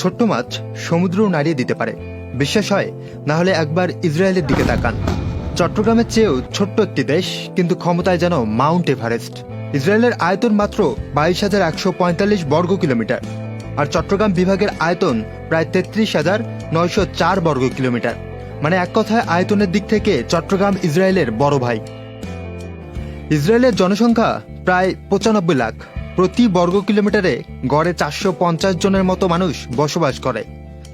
ছোট্ট মাছ সমুদ্র নাড়িয়ে দিতে পারে। বিশ্বাস হয়, না হলে একবার ইসরায়েলের দিকে তাকান। চট্টগ্রামের চেয়েও ছোট্ট একটি দেশ, কিন্তু ক্ষমতায় যেন মাউন্ট এভারেস্ট। ইসরায়েলের আয়তন মাত্র বাইশ হাজার একশো পঁয়তাল্লিশ বর্গ কিলোমিটার, আর চট্টগ্রাম বিভাগের আয়তন প্রায় তেত্রিশ হাজার নয়শো চার বর্গ কিলোমিটার। মানে এক কথায় আয়তনের দিক থেকে চট্টগ্রাম ইসরায়েলের বড় ভাই। ইসরায়েলের জনসংখ্যা প্রায় পঁচানব্বই লাখ। প্রতি বর্গ কিলোমিটারে গড়ে চারশো পঞ্চাশ জনের মতো মানুষ বসবাস করে।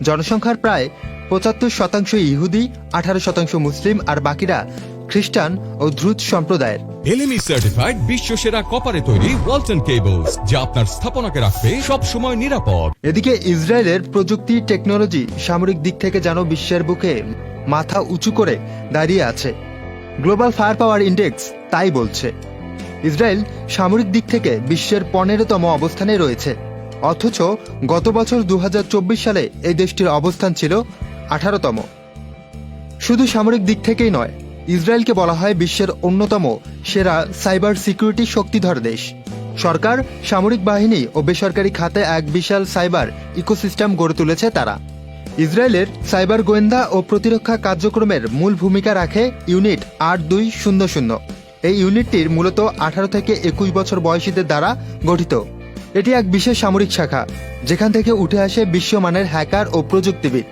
জনসংখ্যার প্রায় পঁচাত্তর শতাংশ ইহুদি আঠারো শতাংশ মুসলিম আর বাকিরা খ্রিস্টান ও দ্রুত সম্প্রদায়ের। এলএমই সার্টিফাইড বিশ্ব সেরা কপারে তৈরি ওয়ালটন কেবলস যা আপনার স্থাপনাকে রাখবে সব সময় নিরাপদ। এদিকে ইসরায়েলের প্রযুক্তি টেকনোলজি সামরিক দিক থেকে যেন বিশ্বের বুকে মাথা উঁচু করে দাঁড়িয়ে আছে। গ্লোবাল ফায়ার পাওয়ার ইন্ডেক্স তাই বলছে। ইসরায়েল সামরিক দিক থেকে বিশ্বের পনেরোতম অবস্থানে রয়েছে। অথচ গত বছর দু হাজার চব্বিশ সালে এই দেশটির অবস্থান ছিল আঠারোতম। শুধু সামরিক দিক থেকেই নয়, ইসরায়েলকে বলা হয় বিশ্বের অন্যতম সেরা সাইবার সিকিউরিটি শক্তিধর দেশ। সরকার, সামরিক বাহিনী ও বেসরকারি খাতে এক বিশাল সাইবার ইকোসিস্টেম গড়ে তুলেছে তারা। ইসরায়েলের সাইবার গোয়েন্দা ও প্রতিরক্ষা কার্যক্রমের মূল ভূমিকা রাখে ইউনিট আট দুই শূন্য শূন্য। এই ইউনিটটির মূলত আঠারো থেকে একুশ বছর বয়সীদের দ্বারা গঠিত। এটি এক বিশেষ সামরিক শাখা, যেখান থেকে উঠে আসে বিশ্বমানের হ্যাকার ও প্রযুক্তিবিদ।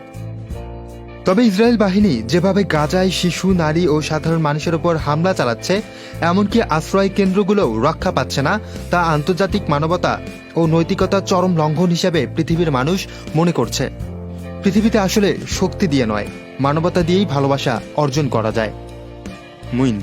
তবে ইসরায়েল বাহিনী যেভাবে গাজায় শিশু, নারী ও সাধারণ মানুষের ওপর হামলা চালাচ্ছে, এমনকি আশ্রয় কেন্দ্রগুলোও রক্ষা পাচ্ছে না, তা আন্তর্জাতিক মানবতা ও নৈতিকতার চরম লঙ্ঘন হিসেবে পৃথিবীর মানুষ মনে করছে। পৃথিবীতে আসলে শক্তি দিয়ে নয়, মানবতা দিয়েই ভালোবাসা অর্জন করা যায়। মুইন